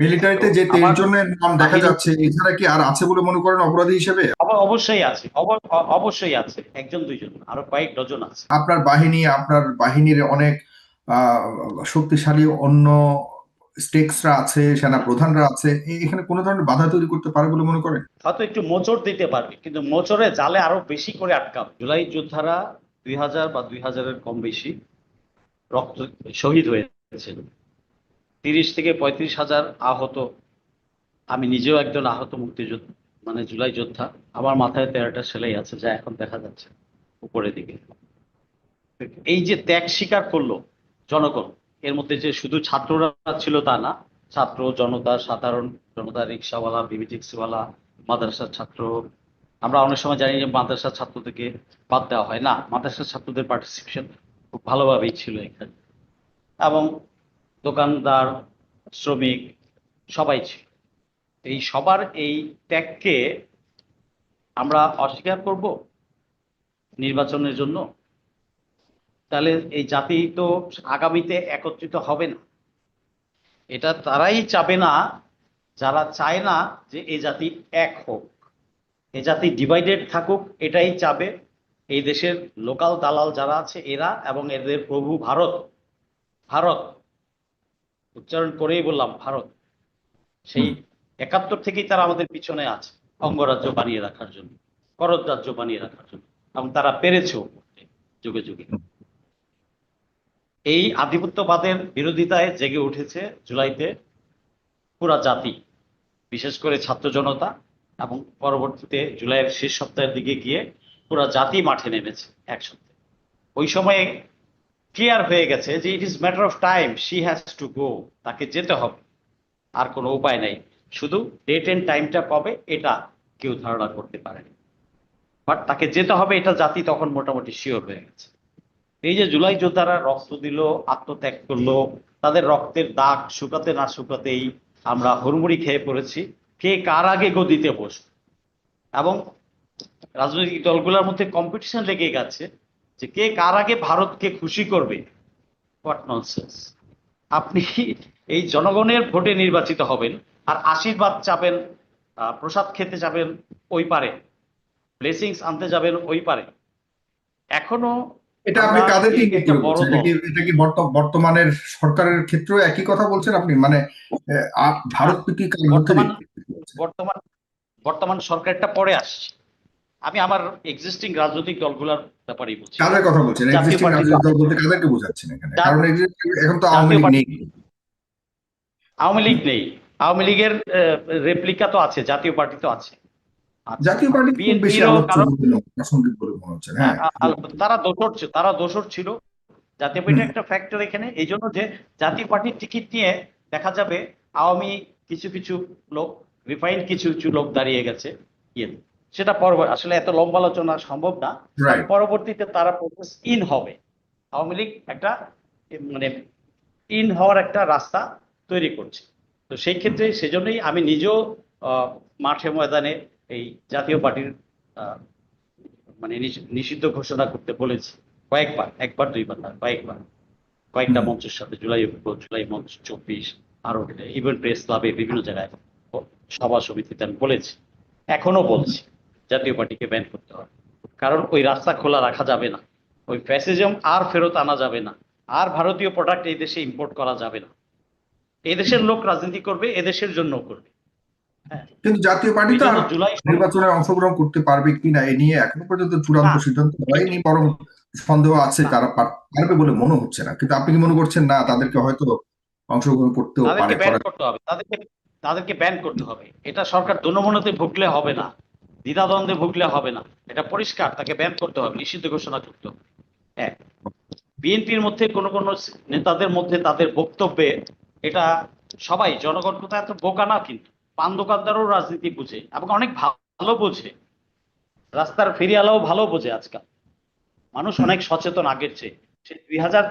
মিলিটারিতে যে তেইশ জনের নাম দেখা যাচ্ছে এছাড়া কি আর আছে বলে মনে করেন অপরাধী হিসেবে? অবশ্যই আছে অবশ্যই আছে একজন দুইজন আরও কয়েক ডজন আছে। আপনার বাহিনী আপনার বাহিনীর অনেক শক্তিশালী অন্য স্টেকসরা আছে সেনা প্রধানরা আছে এখানে কোনো ধরনের বাধা তৈরি করতে পারে বলে মনে করেন? হয়তো একটু মোচড় দিতে পারবে কিন্তু মোচড়ে জালে আরও বেশি করে আটকাবে। জুলাই যোদ্ধারা দুই হাজার বা দুই হাজারের কম বেশি রক্ত শহীদ হয়েছে তিরিশ থেকে পঁয়ত্রিশ হাজার আহত। আমি নিজেও একজন আহত মুক্তিযোদ্ধা মানে জুলাই যোদ্ধা। আমার মাথায় তেরোটা সেলাই আছে যা এখন দেখা যাচ্ছে উপরের দিকে। এই যে ত্যাগ স্বীকার করল জনগণ, এর মধ্যে যে শুধু ছাত্ররা ছিল তা না, ছাত্র, জনতা, সাধারণ জনতা, রিক্সাওয়ালা বিবি মাদ্রাসার ছাত্র, আমরা অনেক সময় জানি যে মাদ্রাসার ছাত্রদেরকে বাদ দেওয়া হয়। না, মাদ্রাসার ছাত্রদের পার্টিসিপেশন খুব ভালোভাবেই ছিল এখানে। এবং দোকানদার, শ্রমিক, সবাই ছিল। এই সবার এই ত্যাগকে আমরা অস্বীকার করব নির্বাচনের জন্য? তাহলে এই জাতি তো আগামীতে একত্রিত হবে না। এটা তারাই চাবে না, যারা চায় না যে এই জাতি এক হোক। এ জাতি ডিভাইডেড থাকুক, এটাই চাবে এই দেশের লোকাল দালাল যারা আছে, এরা এবং এদের প্রভু ভারত। ভারত উচ্চারণ করেই বললাম ভারত। সেই একাত্তর থেকেই তারা আমাদের পিছনে আছে অঙ্গরাজ্য বানিয়ে রাখার জন্য করদ রাজ্য বানিয়ে রাখার জন্য। এবং তারা পেরেছেও যুগে যুগে। এই আধিপত্যবাদের বিরোধিতায় জেগে উঠেছে জুলাইতে পুরা জাতি বিশেষ করে ছাত্র জনতা এবং পরবর্তীতে জুলাইয়ের শেষ সপ্তাহের দিকে গিয়ে পুরা জাতি মাঠে নেমেছে একসাথে ওই সময়ে ক্লিয়ার হয়ে গেছে যে it is matter of time she has to go তাকে যেতে হবে। আর কোনো উপায় নেই। শুধু ডেট এন্ড টাইমটা কবে এটা কেউ ধারণা করতে পারেনি। বাট তাকে যেতে হবে, এটা জাতি তখন মোটামুটি শিওর হয়ে গেছে। এই যে জুলাই যোদ্ধারা রক্ত দিল, আত্মত্যাগ করল, তাদের রক্তের দাগ শুকাতে না শুকাতেই আমরা হুড়মুড়ি খেয়ে পড়েছি। কে কার আগে গদিতে বসবে? এবং রাজনৈতিক দলগুলোর মধ্যে কম্পিটিশন লেগে গেছে। যে কে কার আগে ভারতকে খুশি করবে? হোয়াট ননসেন্স আপনি এই জনগণের ভোটে নির্বাচিত হবেন আর আশীর্বাদ চাবেন প্রসাদ খেতে যাবেন ওই পারে। ব্লেসিংস আনতে যাবেন ওই পারে। এখনও এটা আপনি কাদেরকে কি বর্তমানের সরকারের ক্ষেত্রেও একই কথা বলছেন আপনি? মানে ভারত বর্তমান বর্তমান সরকারটা পরে আসছে। আমি আমার এক্সিস্টিং রাজনৈতিক দলগুলোর ব্যাপারেই বলছি। কাদের কথা বলছেন? এক্সিস্টিং রাজনৈতিক দল বলতে কাদেরকে বোঝাচ্ছেন এখানে? কারণ এখন তো আওয়ামী লীগ নেই। আওয়ামী লীগ নেই। আওয়ামী লীগের রেপ্লিকা তো আছে জাতীয় পার্টি তো আছে। আচ্ছা। জাতীয় পার্টি বেশি প্রাসঙ্গিক বলে মনে হচ্ছে হ্যাঁ। তারা দোসর ছিল তারা দোসর ছিল। জাতীয় পার্টির একটা ফ্যাক্টর এখানে এই জন্য যে জাতীয় পার্টির টিকিট নিয়ে দেখা যাবে আওয়ামী কিছু কিছু লোক রিফাইন্ড কিছু কিছু লোক দাঁড়িয়ে গেছে ইয়ে সেটা পরব আসলে এত লম্বা আলোচনা সম্ভব না। পরবর্তীতে তারা প্রসেস ইন হবে। আওয়ামী লীগ একটা মানে ইন হওয়ার একটা রাস্তা তৈরি করছে। তো সেই ক্ষেত্রে সেজন্যই আমি নিজেও মাঠে ময়দানে এই জাতীয় পার্টির মানে নিষিদ্ধ ঘোষণা করতে বলেছি। কয়েকবার একবার দুইবার না কয়েকবার। কয়েকটা মঞ্চের সাথে জুলাই জুলাই মঞ্চ চব্বিশ আরও ইভেন প্রেস ক্লাবে বিভিন্ন জায়গায় সভা সমিতিতে আমি বলেছি। এখনও বলছি। জাতীয় পার্টিকে ব্যান করতে হবে কারণ ওই রাস্তা খোলা রাখা যাবে না। ওই ফ্যাসিজম আর ফেরত আনা যাবে না। আর ভারতীয় প্রোডাক্ট এই দেশে ইম্পোর্ট করা যাবে না। এই দেশের লোক রাজনীতি করবে এদেশের জন্য করবে। হ্যাঁ। কিন্তু জাতীয় পার্টি তো নির্বাচনে অংশগ্রহণ করতে পারবে কিনা এ নিয়ে এখনও পর্যন্ত চূড়ান্ত সিদ্ধান্ত হয়নি বরং সন্দেহ আছে তারা পারবে বলে মনে হচ্ছে না। কিন্তু আপনি কি মনে করছেন? না তাদেরকে হয়তো অংশগ্রহণ করতেও পারে। করতে হবে। তাদেরকে তাদেরকে ব্যান করতে হবে। এটা সরকার দনমনতে ভুগলে হবে না। দ্বিধাদ্বন্দ্বে ভুগলে হবে না। এটা পরিষ্কার, তাকে ব্যান করতে হবে, নিষিদ্ধ ঘোষণা হবে এক, বিএনপির মধ্যে কোন কোন নেতাদের মধ্যে তাদের বক্তব্যে এটা সবাই, জনগণ কোথায় এত বোকা না কিন্তু পান দোকানদারও রাজনীতি বুঝে এবং অনেক ভালো বোঝে। রাস্তার ফেরিয়ালাও ভালো বোঝে আজকাল। মানুষ অনেক সচেতন আগের চেয়ে। সে দুই হাজার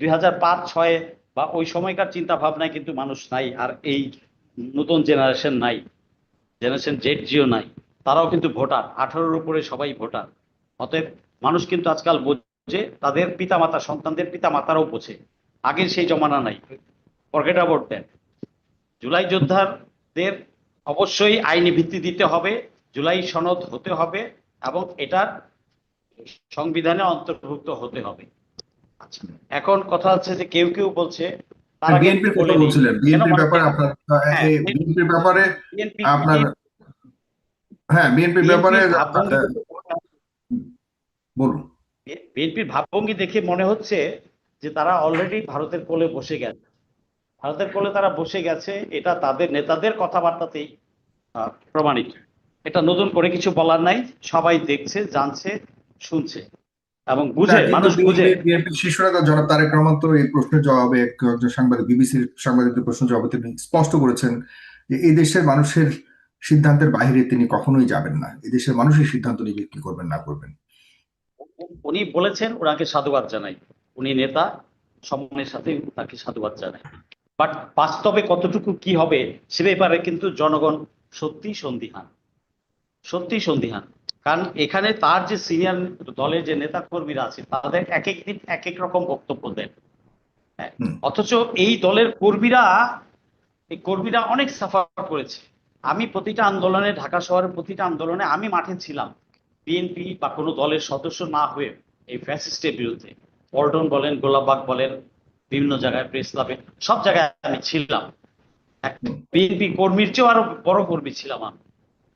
দুই হাজার পাঁচ, ছয়ে বা ওই সময়কার চিন্তা ভাবনায় কিন্তু মানুষ নাই, আর এই নতুন জেনারেশন নাই। জেনারেশন জেড জিও নাই। তারাও কিন্তু ভোটার আঠারোর উপরে সবাই ভোটার। অতএব মানুষ কিন্তু আজকাল বোঝে তাদের পিতামাতা সন্তানদের পিতা মাতারাও বোঝে। আগের সেই জমানা নাই। ফরগেট অ্যাবাউট দ্যাট জুলাই যোদ্ধাদের অবশ্যই আইনি ভিত্তি দিতে হবে জুলাই সনদ হতে হবে এবং এটার সংবিধানে অন্তর্ভুক্ত হতে হবে। আচ্ছা। এখন কথা হচ্ছে যে কেউ কেউ বলছে বিএনপির কথা বলছিলেন বিএনপির মানে- ব্যাপারে আপনার হ্যাঁ, বিএনপির ব্যাপারে আপনার হ্যাঁ বিএনপির ব্যাপারে ভাবভঙ্গি বলুন। বিএনপির ভাবভঙ্গি দেখে মনে হচ্ছে যে তারা অলরেডি ভারতের কোলে বসে গেছে। ভারতের কোলে তারা বসে গেছে এটা তাদের নেতাদের কথাবার্তাতেই প্রমাণিত। এটা নতুন করে কিছু বলার নাই সবাই দেখছে জানছে শুনছে এবং বুঝে মানুষ বুঝে। নেতা জনাব তারেক রহমান তো এই প্রশ্নের জবাবে একজন সাংবাদিক বিবিসির সাংবাদিকদের প্রশ্নের জবাবে তিনি স্পষ্ট করেছেন যে এই দেশের মানুষের সিদ্ধান্তের বাইরে তিনি কখনোই যাবেন না। এই দেশের মানুষের সিদ্ধান্ত নিবে কি করবেন না করবেন। উনি বলেছেন ওনাকে সাধুবাদ জানাই। উনি নেতা সম্মানের সাথে তাকে সাধুবাদ জানাই। বাট বাস্তবে কতটুকু কি হবে সে ব্যাপারে কিন্তু জনগণ সত্যি সন্দিহান। সত্যি সন্দিহান। কারণ এখানে তার যে সিনিয়র দলের যে নেতা কর্মীরা আছে তাদের এক এক দিন এক এক রকম বক্তব্য দেন। হ্যাঁ, অথচ এই দলের কর্মীরা এই কর্মীরা অনেক সাফার করেছে। আমি প্রতিটা আন্দোলনে, ঢাকা শহরের প্রতিটা আন্দোলনে আমি মাঠে ছিলাম। বিএনপি বা কোনো দলের সদস্য না হয়ে এই ফ্যাসিস্টের বিরুদ্ধে। পল্টন বলেন, গোলাপবাগ বলেন, বিভিন্ন জায়গায় প্রেস ক্লাবে সব জায়গায় আমি ছিলাম। বিএনপি কর্মীর চেয়েও আরও বড় কর্মী ছিলাম আমি।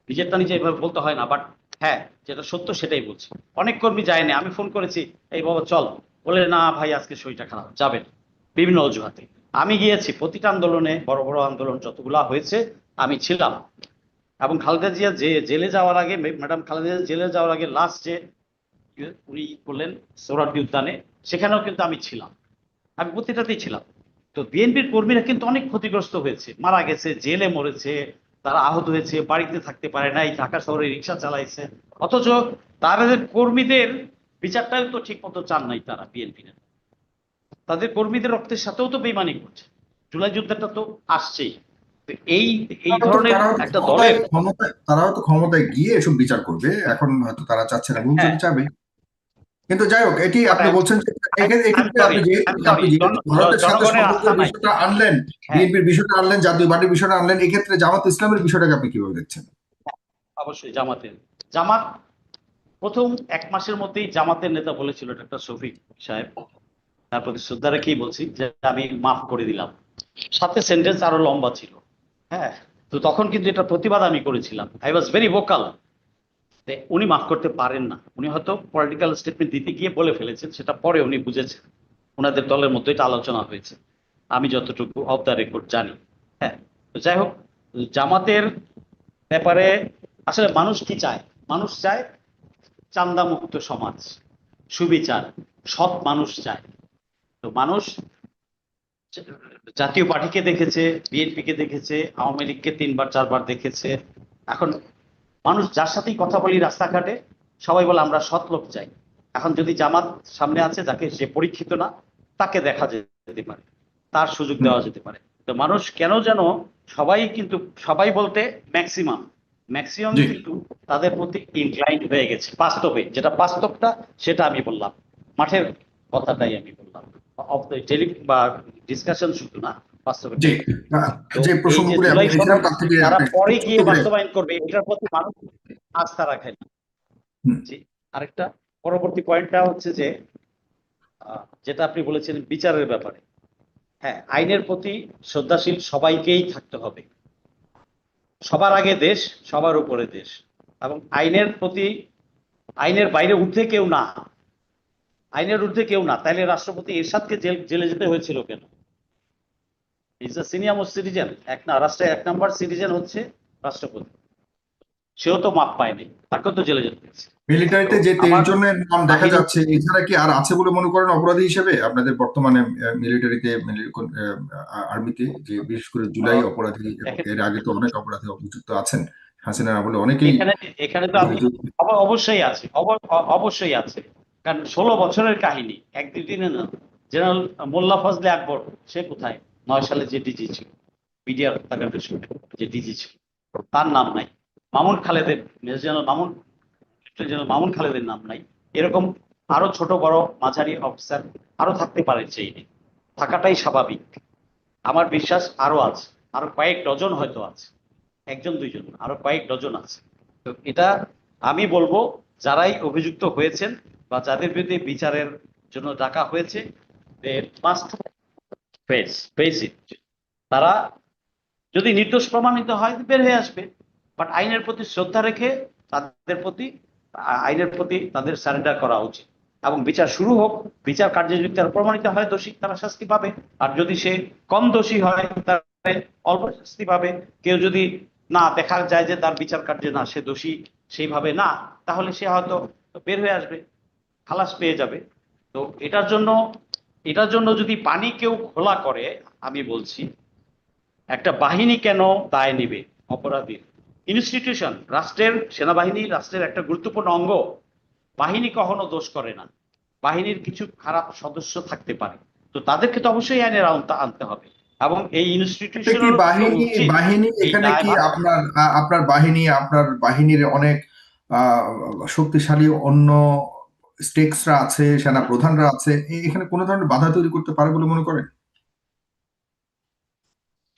নিজেরটা নিজে এভাবে বলতে হয় না বাট হ্যাঁ যেটা সত্য সেটাই বলছি। অনেক কর্মী যায়নি, আমি ফোন করেছি, এই বাবা, চল। বলে, না ভাই, আজকে শরীরটা খারাপ, যাবেন। বিভিন্ন অজুহাতে। আমি গিয়েছি, প্রতিটা আন্দোলনে, বড় বড় আন্দোলন যতগুলা হয়েছে আমি ছিলাম। এবং খালেদা জিয়া যে জেলে যাওয়ার আগে, ম্যাডাম খালেদা জেলে যাওয়ার আগে লাস্ট যে উনি করলেন সোহরার্দি উদ্যানে সেখানেও কিন্তু আমি ছিলাম। আমি প্রতিটাতেই ছিলাম। তো বিএনপির কর্মীরা কিন্তু অনেক ক্ষতিগ্রস্ত হয়েছে। মারা গেছে, জেলে মরেছে, তারা আহত হয়েছে, বাড়িতে থাকতে পারে নাই, ঢাকা শহরে রিক্সা চালাইছে। অথচ তাদের কর্মীদের বিচারটাও তো ঠিক মতো চান নাই তারা বিএনপি তাদের কর্মীদের রক্তের সাথেও তো বেমানি করছে। জুলাই যুদ্ধটা তো আসছেই। এই এই ধরনের একটা দলের তারাও তো ক্ষমতায় গিয়ে এসব বিচার করবে এখন হয়তো তারা চাচ্ছে না ভুল হ্যাঁ। চাবে কিন্তু যাই হোক এটি আপনি হ্যাঁ। বলছেন যে। বিষয়টা আনলেন হ্যাঁ। বিএনপির বিষয়টা আনলেন জাতীয় পার্টির বিষয়টা আনলেন এক্ষেত্রে জামাত ইসলামের বিষয়টাকে আপনি কীভাবে দেখছেন অবশ্যই জামাতের জামাত প্রথম এক মাসের মধ্যেই জামাতের নেতা বলেছিল ডক্টর শফিক সাহেব তার প্রতি শ্রদ্ধা রেখেই বলছি যে আমি মাফ করে দিলাম সাথে সেন্টেন্স আরও লম্বা ছিল হ্যাঁ তো তখন কিন্তু এটা প্রতিবাদ আমি করেছিলাম। আই ওয়াজ ভেরি ভোকাল উনি মাফ করতে পারেন না। উনি হয়তো পলিটিক্যাল স্টেটমেন্ট দিতে গিয়ে বলে ফেলেছেন, সেটা পরে উনি বুঝেছেন। ওনাদের দলের মধ্যে এটা আলোচনা হয়েছে। আমি যতটুকু অফ দ্য রেকর্ড জানি। হ্যাঁ তো যাই হোক, জামাতের ব্যাপারে আসলে মানুষ কি চায়? মানুষ চায় চান্দামুক্ত সমাজ, সুবিচার। সৎ মানুষ চায়। তো মানুষ জাতীয় পার্টিকে দেখেছে বিএনপিকে দেখেছে আওয়ামী লীগকে তিনবার চারবার দেখেছে। এখন মানুষ যার সাথেই কথা বলি রাস্তাঘাটে সবাই বলে আমরা সৎ লোক চাই। এখন যদি জামাত সামনে আছে যাকে সে পরীক্ষিত না তাকে দেখা যেতে পারে তার সুযোগ দেওয়া যেতে পারে। তো মানুষ কেন যেন সবাই কিন্তু সবাই বলতে ম্যাক্সিমাম ম্যাক্সিমাম কিন্তু তাদের প্রতি ইনক্লাইন্ড হয়ে গেছে বাস্তবে। যেটা বাস্তবটা সেটা আমি বললাম। মাঠের কথাটাই আমি বললাম। অফ দ্য টেলি বা ডিসকাশন শুধু না বাস্তবে। জি যে প্রসঙ্গগুলি তার থেকে তারা পরে গিয়ে বাস্তবায়ন করবে এটার প্রতি মানুষ আস্থা রাখে না। জি আরেকটা পরবর্তী পয়েন্টটা হচ্ছে যে যেটা আপনি বলেছেন বিচারের ব্যাপারে। হ্যাঁ আইনের প্রতি শ্রদ্ধাশীল সবাইকেই থাকতে হবে। সবার আগে দেশ সবার উপরে দেশ। এবং আইনের প্রতি আইনের বাইরে উঠে কেউ না। আইনের ঊর্ধ্বে কেউ না তাইলে রাষ্ট্রপতি এরশাদকে জেল জেলে যেতে হয়েছিল কেন? Is a senior most citizen এক না রাষ্ট্রের এক নাম্বার সিটিজেন হচ্ছে রাষ্ট্রপতি। সেও তো মাপ পায়নি তাকেও তো জেলে যেতে হয়েছে। মিলিটারিতে যে আমার- জনের নাম দেখা যাচ্ছে এছাড়া কি আর আছে বলে মনে করেন অপরাধী হিসেবে? আপনাদের বর্তমানে মিলিটারিতে আর্মিতে যে বিশেষ করে জুলাই অপরাধী এর আগে তো অনেক অপরাধী অভিযুক্ত আছেন হাসিনার আমলে অনেকেই এখানে এখানে তো অবশ্যই আছে অব- অবশ্যই আছে। কারণ ষোলো বছরের কাহিনী, এক দুই দিনে না। জেনারেল মোল্লা ফজলে আকবর, সে কোথায়? নয় সালে যে ডিজি ছিল মিডিয়া হত্যাকাণ্ডের সময় যে ডিজি ছিল, তার নাম নাই। Mamun খালেদের, major general Mamun general Mamun খালেদের নাম নাই। এরকম আরও ছোট বড় মাঝারি অফিসার আরও থাকতে পারে চেইনে থাকাটাই স্বাভাবিক। আমার বিশ্বাস আরও আছে। আরও কয়েক ডজন হয়তো আছে। একজন, দুইজন, আরও কয়েক ডজন আছে। তো এটা আমি বলব, যারাই অভিযুক্ত হয়েছেন বা যাদের বিরুদ্ধে বিচারের জন্য ডাকা হয়েছে তারা যদি নির্দোষ প্রমাণিত হয়, বের হয়ে আসবে। বাট আইনের প্রতি শ্রদ্ধা রেখে তাদের প্রতি, আইনের প্রতি তাদের সারেন্ডার করা উচিত। এবং বিচার শুরু হোক, বিচার কার্যে যদি তারা প্রমাণিত হয়, দোষী, তারা শাস্তি পাবে। আর যদি সে কম দোষী হয়, তাহলে অল্প শাস্তি পাবে। কেউ যদি না দেখা যায় যে তার বিচার কার্যে না, সে দোষী সেইভাবে না, তাহলে সে হয়তো বের হয়ে আসবে। খালাস পেয়ে যাবে। তো এটার জন্য এটার জন্য যদি পানি কেউ খোলা করে আমি বলছি একটা বাহিনী কেন দায় নিবে? অপরাধীর। ইনস্টিটিউশন রাষ্ট্রের সেনাবাহিনী রাষ্ট্রের একটা গুরুত্বপূর্ণ অঙ্গ। বাহিনী কখনো দোষ করে না। বাহিনীর কিছু খারাপ সদস্য থাকতে পারে। তো তাদেরকে তো অবশ্যই আইনের আওতা আনতে হবে। এবং এই ইনস্টিটিউশন বাহিনী বাহিনী? এখানে কি আপনার আপনার বাহিনী আপনার বাহিনীর অনেক শক্তিশালী অন্য স্টেকসরা আছে সেনা প্রধানরা আছে এখানে কোনো ধরনের বাধা তৈরি করতে পারে বলে মনে করেন?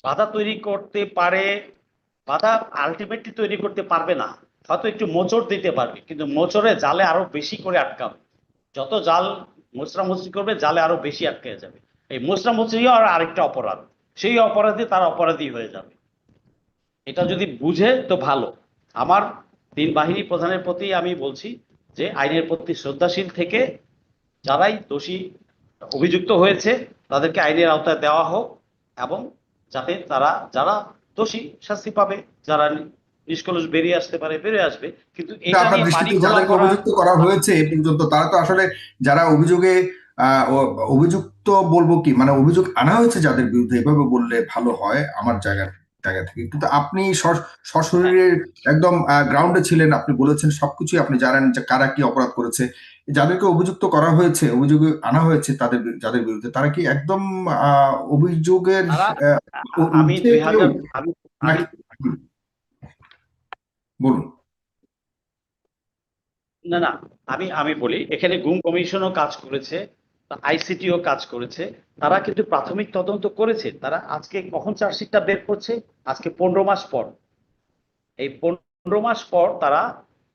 বাধা তৈরি করতে পারে, বাধা আলটিমেটলি তৈরি করতে পারবে না। হয়তো একটু মোচড় দিতে পারবে, কিন্তু মোচড়ে জালে আরও বেশি করে আটকাবে। যত জাল মোচড়ামুচড়ি করবে, জালে আরও বেশি আটকে যাবে। এই মোচড়ামুচড়িও আর আরেকটা অপরাধ, সেই অপরাধে তার অপরাধী হয়ে যাবে। এটা যদি বুঝে, তো ভালো। আমার তিন বাহিনী প্রধানের প্রতি আমি বলছি যে আইনের প্রতি শ্রদ্ধাশীল থেকে যারাই দোষী অভিযুক্ত হয়েছে তাদেরকে আইনের আওতায় দেওয়া হোক এবং যাতে তারা যারা দোষী শাস্তি পাবে যারা নিষ্কলুষ বেরিয়ে আসতে পারে বেরিয়ে আসবে কিন্তু অভিযুক্ত করা হয়েছে এ পর্যন্ত তারা তো আসলে যারা অভিযোগে আহ, অভিযুক্ত বলব কি মানে অভিযোগ আনা হয়েছে যাদের বিরুদ্ধে এভাবে বললে ভালো হয় আমার জায়গা জায়গা থেকে। কিন্তু আপনি স- সশরীরে একদম গ্রাউন্ডে ছিলেন আপনি বলেছেন সবকিছুই আপনি জানেন যে কারা কি অপরাধ করেছে। যাদেরকে অভিযুক্ত করা হয়েছে অভিযোগে আনা হয়েছে তাদের যাদের বিরুদ্ধে তারা কি একদম অভিযোগের বলুন। না না আমি আমি বলি এখানে গুম কমিশনও কাজ করেছে আইসিটিও কাজ করেছে। তারা কিন্তু প্রাথমিক তদন্ত করেছে। তারা আজকে কখন চার্জশিটটা বের করছে? আজকে পনেরো মাস পর। এই পনেরো মাস পর তারা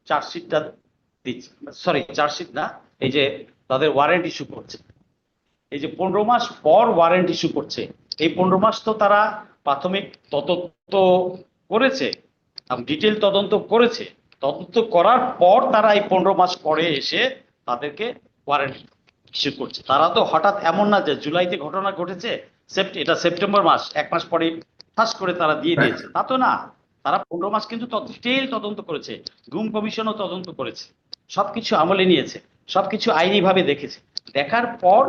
চার্জশিটটা দিচ্ছে। সরি চার্জশিট না, এই যে তাদের ওয়ারেন্ট ইস্যু করছে। এই যে পনেরো মাস পর ওয়ারেন্ট ইস্যু করছে। এই পনেরো মাস তো তারা প্রাথমিক তদন্ত করেছে ডিটেল তদন্ত করেছে। তদন্ত করার পর তারা এই পনেরো মাস পরে এসে তাদেরকে ওয়ারেন্ট ইস্যু করছে। তারা তো হঠাৎ এমন না যে জুলাইতে ঘটনা ঘটেছে এটা সেপ্টেম্বর মাস এক মাস পরে ফাঁস করে তারা দিয়ে দিয়েছে। তা তো না। তারা পনেরো মাস কিন্তু ডিটেল তদন্ত করেছে। গুম কমিশনও তদন্ত করেছে। সবকিছু আমলে নিয়েছে। সবকিছু আইনিভাবে দেখেছে। দেখার পর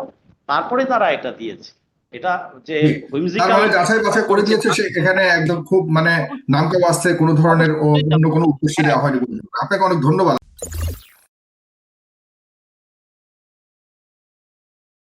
তারপরে তারা এটা দিয়েছে। এটা যে মানে যাচাই বাছাই করে দিয়েছে এখানে একদম খুব মানে নামকা বাস্তে কোনো ধরনের অন্য কোনো উদ্দেশ্যে দেওয়া হয়নি আপনাকে অনেক ধন্যবাদ।